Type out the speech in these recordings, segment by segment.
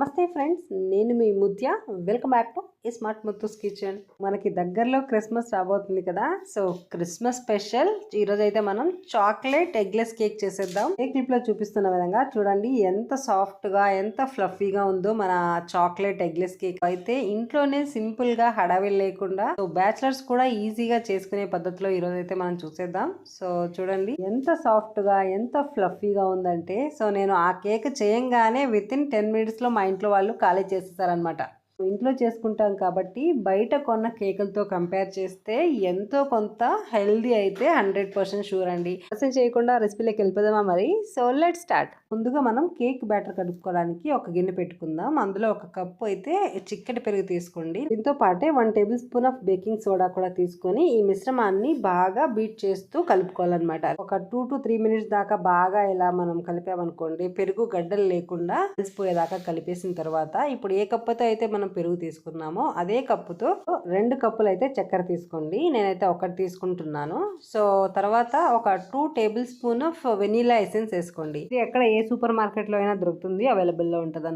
నమస్తే ఫ్రెండ్స్ నేను మీ ముత్య వెల్కమ్ బ్యాక్ టు ఈ స్మార్ట్ ముత్తూస్ కిచెన్ మనకి దగ్గరలో క్రిస్మస్ రాబోతుంది కదా. సో క్రిస్మస్ స్పెషల్ ఈరోజు అయితే మనం చాక్లెట్ ఎగ్లెస్ కేక్ చేసేద్దాం. ఏ క్లిప్లో చూపిస్తున్న విధంగా చూడండి ఎంత సాఫ్ట్గా ఎంత ఫ్లఫీగా ఉందో మన చాక్లెట్ ఎగ్లెస్ కేక్ అయితే ఇంట్లోనే సింపుల్గా హడావిల్ లేకుండా సో బ్యాచిలర్స్ కూడా ఈజీగా చేసుకునే పద్ధతిలో ఈరోజు అయితే మనం చూసేద్దాం. సో చూడండి ఎంత సాఫ్ట్గా ఎంత ఫ్లఫీగా ఉందంటే సో నేను ఆ కేక్ చేయంగానే విత్ ఇన్ టెన్ మినిట్స్లో మా ఇంట్లో వాళ్ళు ఖాళీ చేసేసారనమాట ఇంట్లో చేసుకుంటాం కాబట్టి బయట కొన్న కేకులతో కంపేర్ చేస్తే ఎంతో కొంత హెల్దీ అయితే హండ్రెడ్ పర్సెంట్ షూర్ అండి. అసలు చేయకుండా రెసిపీలోకి వెళ్ళిపోదామా మరి? సో లెట్ స్టార్ట్ ముందుగా మనం కేక్ బ్యాటర్ కలుపుకోవడానికి ఒక గిన్నె పెట్టుకుందాం. అందులో ఒక కప్పు అయితే చిక్కటి పెరుగు తీసుకోండి. దీంతో పాటే one tablespoon of baking soda కూడా తీసుకొని ఈ మిశ్రమాన్ని బాగా బీట్ చేస్తూ కలుపుకోవాలన్నమాట. ఒక టూ టు త్రీ మినిట్స్ దాకా బాగా ఇలా మనం కలిపామనుకోండి పెరుగు గడ్డలు లేకుండా కలిసిపోయేదాకా కలిపేసిన తర్వాత ఇప్పుడు ఏ కప్పుతో అయితే మనం పెరుగు తీసుకున్నామో అదే కప్పుతో రెండు కప్పులు అయితే చక్కెర తీసుకోండి. నేనైతే ఒకటి తీసుకుంటున్నాను. సో తర్వాత ఒక two tablespoon of vanilla essence వేసుకోండి. ఇది ఎక్కడ ఏ సూపర్ మార్కెట్లో అయినా దొరుకుతుంది అవైలబుల్లో ఉంటుంది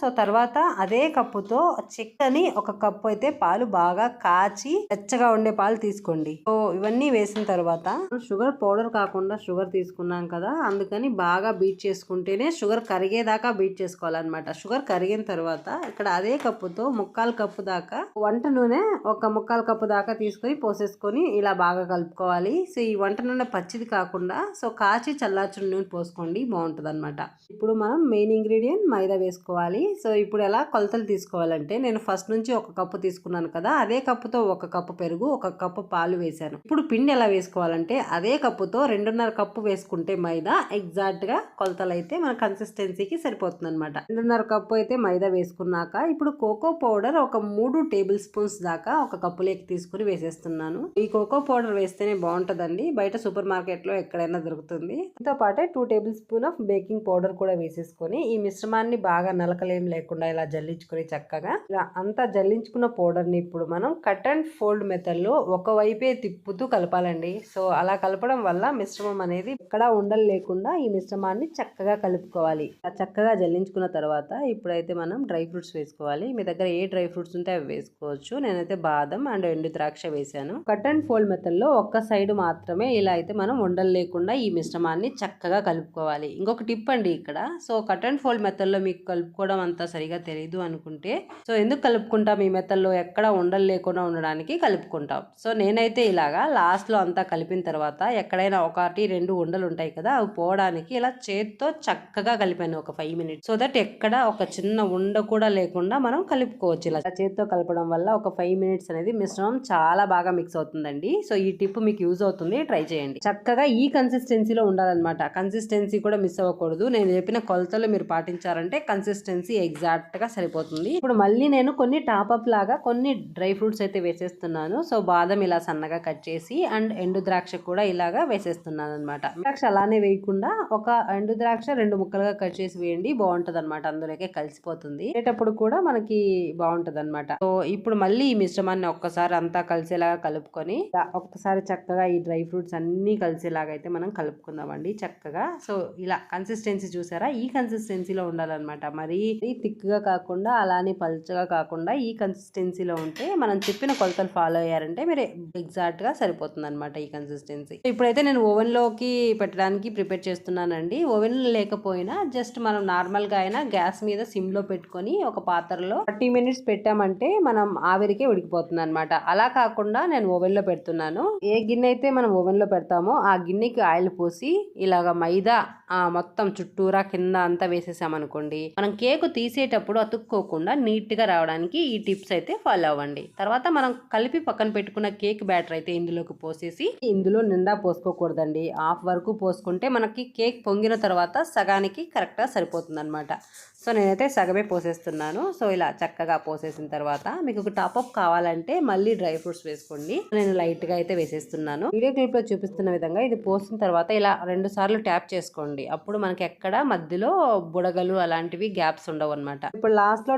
సో తర్వాత అదే కప్పుతో చిక్కని ఒక కప్పు అయితే పాలు బాగా కాచి వెచ్చగా ఉండే పాలు తీసుకోండి. సో ఇవన్నీ వేసిన తర్వాత షుగర్ పౌడర్ కాకుండా షుగర్ తీసుకున్నాం కదా అందుకని బాగా బీట్ చేసుకుంటేనే షుగర్ కరిగేదాకా బీట్ చేసుకోవాలన్నమాట. షుగర్ కరిగిన తర్వాత ఇక్కడ అదే కప్పుతో ముక్కాలు కప్పు దాకా వంట నూనె ఒక ముక్కాలు కప్పు దాకా తీసుకొని పోసేసుకొని ఇలా బాగా కలుపుకోవాలి. సో ఈ వంట నూనె పచ్చిది కాకుండా సో కాచి చల్లార్చిన నూనె పోసుకోండి. బాగుంటుంది అనమాట ఇప్పుడు మనం మెయిన్ ఇంగ్రీడియంట్ మైదా వేసుకోవాలి. సో ఇప్పుడు ఎలా కొలతలు తీసుకోవాలంటే నేను ఫస్ట్ నుంచి ఒక కప్పు తీసుకున్నాను కదా అదే కప్పుతో ఒక కప్పు పెరుగు ఒక కప్పు పాలు వేశాను. ఇప్పుడు పిండి ఎలా వేసుకోవాలంటే అదే కప్పుతో రెండున్నర కప్పు వేసుకుంటే మైదా ఎగ్జాక్ట్గా కొలతలు అయితే మన కన్సిస్టెన్సీకి సరిపోతుంది అనమాట రెండున్నర కప్పు అయితే మైదా వేసుకున్నాక ఇప్పుడు కోకో కోకో పౌడర్ ఒక మూడు టేబుల్ స్పూన్స్ దాకా ఒక కప్పులోకి తీసుకుని వేసేస్తున్నాను. ఈ కోకో పౌడర్ వేస్తేనే బాగుంటుందండి. బయట సూపర్ మార్కెట్లో ఎక్కడైనా దొరుకుతుంది. దీంతో పాటే two tablespoon of baking powder కూడా వేసేసుకొని ఈ మిశ్రమాన్ని బాగా నలకలేం లేకుండా ఇలా జల్లించుకొని చక్కగా ఇలా అంతా జల్లించుకున్న పౌడర్ని ఇప్పుడు మనం కట్ అండ్ ఫోల్డ్ మెథడ్లో ఒక వైపే తిప్పుతూ కలపాలండి. సో అలా కలపడం వల్ల మిశ్రమం అనేది ఎక్కడా ఉండలు లేకుండా ఈ మిశ్రమాన్ని చక్కగా కలుపుకోవాలి. చక్కగా జల్లించుకున్న తర్వాత ఇప్పుడైతే మనం డ్రై ఫ్రూట్స్ వేసుకోవాలి. మీ దగ్గర ఏ డ్రై ఫ్రూట్స్ ఉంటే అవి వేసుకోవచ్చు. నేనైతే బాదం అండ్ ఎండు ద్రాక్ష వేసాను. కట్ అండ్ ఫోల్డ్ మెథడ్లో ఒక్క సైడ్ మాత్రమే ఇలా అయితే మనం ఉండలు లేకుండా ఈ మిశ్రమాన్ని చక్కగా కలుపుకోవాలి. ఇంకొక టిప్ అండి ఇక్కడ. సో కట్ అండ్ ఫోల్డ్ మెథడ్లో మీకు కలుపుకోవడం అంతా సరిగా తెలియదు అనుకుంటే సో ఎందుకు కలుపుకుంటాం? ఈ మెథడ్లో ఎక్కడ ఉండలు లేకుండా ఉండడానికి కలుపుకుంటాం. సో నేనైతే ఇలాగా లాస్ట్లో అంతా కలిపిన తర్వాత ఎక్కడైనా ఒకటి రెండు ఉండలు ఉంటాయి కదా అవి పోవడానికి ఇలా చేత్తో చక్కగా కలిపాను ఒక ఫైవ్ మినిట్స్ సో దట్ ఎక్కడ ఒక చిన్న ఉండ కూడా లేకుండా మనం కలుపుకోవచ్చు. ఇలా చేతితో కలపడం వల్ల ఒక ఫైవ్ మినిట్స్ అనేది మిశ్రమం చాలా బాగా మిక్స్ అవుతుందండి. సో ఈ టిప్ మీకు యూజ్ అవుతుంది. ట్రై చేయండి. చక్కగా ఈ కన్సిస్టెన్సీలో ఉండాలన్నమాట. కన్సిస్టెన్సీ కూడా మిస్ అవ్వకూడదు. నేను చెప్పిన కొలతలు మీరు పాటించారంటే కన్సిస్టెన్సీ ఎగ్జాక్ట్గా సరిపోతుంది. ఇప్పుడు మళ్ళీ నేను కొన్ని టాప్ అప్ లాగా కొన్ని డ్రై ఫ్రూట్స్ అయితే వేసేస్తున్నాను. సో బాదం ఇలా సన్నగా కట్ చేసి అండ్ ఎండు ద్రాక్ష కూడా ఇలాగా వేసేస్తున్నాను అనమాట ద్రాక్ష అలానే వేయకుండా ఒక ఎండు ద్రాక్ష రెండు ముక్కలుగా కట్ చేసి వేయండి. బాగుంటది అనమాట అందులోకే కలిసిపోతుంది. వేటప్పుడు కూడా మనకి బాగుంటది అనమాట సో ఇప్పుడు మళ్ళీ ఈ మిశ్రమాన్ని ఒక్కసారి అంతా కలిసేలాగా కలుపుకొని ఒక్కసారి చక్కగా ఈ డ్రై ఫ్రూట్స్ అన్ని కలిసేలాగా అయితే మనం కలుపుకుందామండి చక్కగా. సో ఇలా కన్సిస్టెన్సీ చూసారా? ఈ కన్సిస్టెన్సీలో ఉండాలన్నమాట. మరి థిక్గా కాకుండా అలానే పల్చగా కాకుండా ఈ కన్సిస్టెన్సీలో ఉంటే మనం చెప్పిన కొలతలు ఫాలో అయ్యారంటే మీరు ఎగ్జాక్ట్గా సరిపోతుంది అనమాట ఈ కన్సిస్టెన్సీ. ఇప్పుడైతే నేను ఓవెన్లోకి పెట్టడానికి ప్రిపేర్ చేస్తున్నానండి. ఓవెన్ లేకపోయినా జస్ట్ మనం నార్మల్గా అయినా గ్యాస్ మీద సిమ్లో పెట్టుకొని ఒక పాత్రలో థర్టీ మినిట్స్ పెట్టామంటే మనం ఆవిరికే ఉడికిపోతుంది అనమాట అలా కాకుండా నేను ఓవెన్లో పెడుతున్నాను. ఏ గిన్నె అయితే మనం ఓవెన్లో పెడతామో ఆ గిన్నెకి ఆయిల్ పోసి ఇలాగ మైదా మొత్తం చుట్టూరా కింద అంతా వేసేసామనుకోండి మనం కేకు తీసేటప్పుడు అతుక్కోకుండా నీట్గా రావడానికి ఈ టిప్స్ అయితే ఫాలో అవ్వండి. తర్వాత మనం కలిపి పక్కన పెట్టుకున్న కేక్ బ్యాటర్ అయితే ఇందులోకి పోసేసి ఇందులో నిండా పోసుకోకూడదండి. హాఫ్ వరకు పోసుకుంటే మనకి కేక్ పొంగిన తర్వాత సగానికి కరెక్ట్గా సరిపోతుంది అనమాట సో నేనైతే సగమే పోసేస్తున్నాను. సో ఇలా చక్కగా పోసేసిన తర్వాత మీకు ఒక టాప్ అప్ కావాలంటే మళ్ళీ డ్రై ఫ్రూట్స్ వేసుకోండి. నేను లైట్గా అయితే వేసేస్తున్నాను. వీడియో క్లిప్లో చూపిస్తున్న విధంగా ఇది పోసిన తర్వాత ఇలా రెండు సార్లు ట్యాప్ చేసుకోండి. చేసుకోండి అప్పుడు మనకి ఎక్కడ మధ్యలో బుడగలు అలాంటివి గ్యాప్స్ ఉండవు అనమాట ఇప్పుడు లాస్ట్లో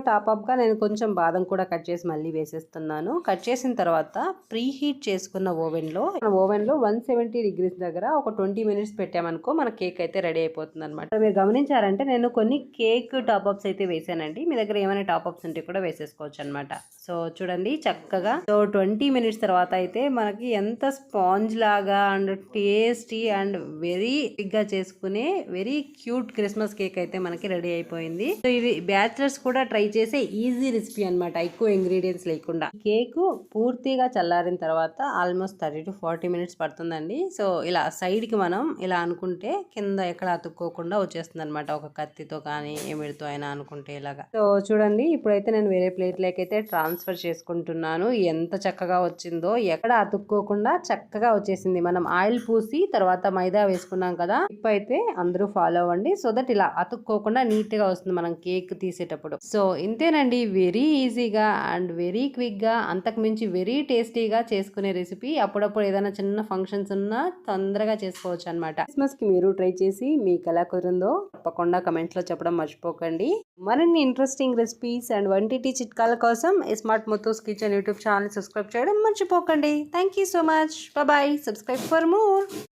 గా నేను కొంచెం బాదం కూడా కట్ చేసి మళ్ళీ వేసేస్తున్నాను. కట్ చేసిన తర్వాత ప్రీ హీట్ చేసుకున్న ఓవెన్లో ఓవెన్లో వన్ సెవెంటీ డిగ్రీస్ దగ్గర ఒక ట్వంటీ మినిట్స్ పెట్టామనుకో మన కేక్ అయితే రెడీ అయిపోతుంది అనమాట మీరు గమనించారంటే నేను కొన్ని కేక్ టాపప్స్ అయితే వేసానండి. మీ దగ్గర ఏమైనా టాపప్స్ ఉంటే కూడా వేసేసుకోవచ్చు అనమాట సో చూడండి చక్కగా. సో ట్వంటీ మినిట్స్ తర్వాత అయితే మనకి ఎంత స్పాంజ్ లాగా అండ్ టేస్టీ అండ్ వెరీ గా చేసుకునే వెరీ క్యూట్ క్రిస్మస్ కేక్ అయితే మనకి రెడీ అయిపోయింది. సో ఇది బ్యాచిలర్స్ కూడా ట్రై చేసే ఈజీ రెసిపీ అన్నమాట ఎక్కువ ఇంగ్రీడియంట్స్ లేకుండా. కేక్ పూర్తిగా చల్లారిన తర్వాత almost thirty to forty minutes పడుతుందండి. సో ఇలా సైడ్కి మనం ఇలా అనుకుంటే కింద ఎక్కడ అతుక్కోకుండా వచ్చేస్తుంది అనమాట ఒక కత్తితో కానీ ఏమిడితో అయినా అనుకుంటే ఇలాగా. సో చూడండి ఇప్పుడైతే నేను వేరే ప్లేట్ అయితే ట్రాన్స్ఫర్ చేసుకుంటున్నాను. ఎంత చక్కగా వచ్చిందో ఎక్కడ అతుక్కోకుండా చక్కగా వచ్చేసింది. మనం ఆయిల్ పూసి తర్వాత మైదా వేసుకున్నాం కదా ఇప్పుడైతే అందరూ ఫాలో అవ్వండి. సో దట్ ఇలా అతుక్కోకుండా నీట్గా వస్తుంది మనం కేక్ తీసేటప్పుడు. సో ఇంతేనండి. వెరీ ఈజీగా అండ్ వెరీ క్విక్గా అంతకుమించి అంతకు మించి వెరీ టేస్టీగా చేసుకునే రెసిపీ. అప్పుడప్పుడు ఏదైనా చిన్న ఫంక్షన్స్ ఉన్నా తొందరగా చేసుకోవచ్చు అనమాట క్రిస్మస్కి మీరు ట్రై చేసి మీకు ఎలా కుదిరిందో తప్పకుండా కమెంట్స్లో చెప్పడం మర్చిపోకండి. మరిన్ని ఇంట్రెస్టింగ్ రెసిపీస్ అండ్ వంటిటి చిట్కాల కోసం smart Muthu's kitchen YouTube channel subscribe చేయడం మర్చిపోకండి. Thank you so much. Bye. Subscribe for more.